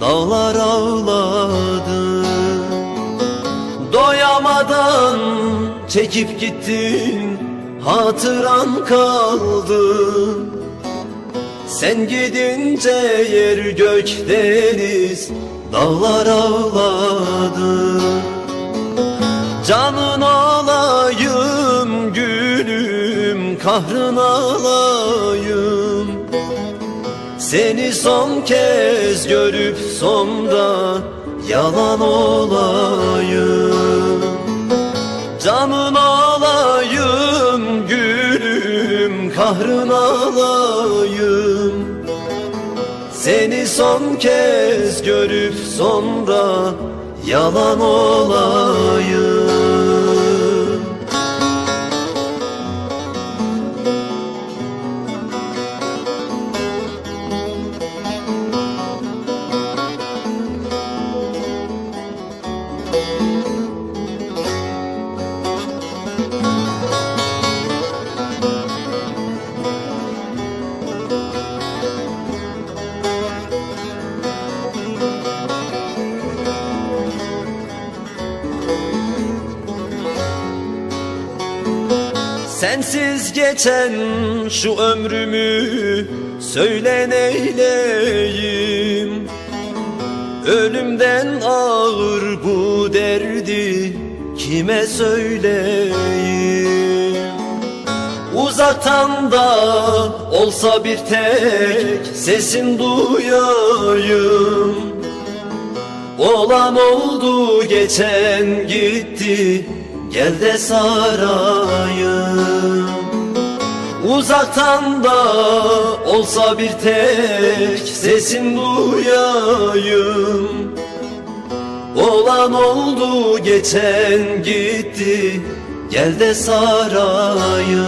Dağlar ağladı. Doyamadan çekip gittin Hatıran kaldı. Sen gidince yer gök deniz Dağlar ağladı. Canın olayım gülüm Kahrın alayım Seni son kez görüp sonra Yalan olayım. Canın olayım gülüm Kahrın alayım Seni son kez görüp sonra Yalan olayım Sensiz geçen şu ömrümü söyle neyleyim? Ölümden ağır bu derdi kime söyleyeyim Uzaktan da olsa bir tek sesin duyayım. Olan oldu geçen gitti Gel de sarayım. Uzaktan da olsa bir tek Sesin duyayım Olan oldu geçen gitti. Gel de sarayım.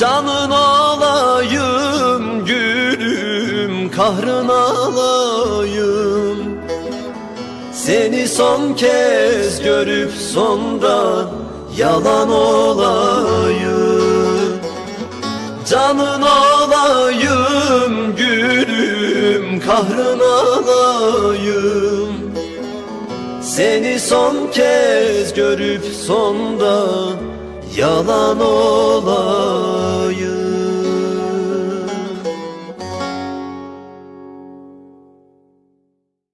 Canın olayım gülüm Kahrın alayım Seni son kez görüp sonra Yalan olayım. Canın olayım gülüm Kahrın alayım Seni son kez görüp sonra Yalan olayım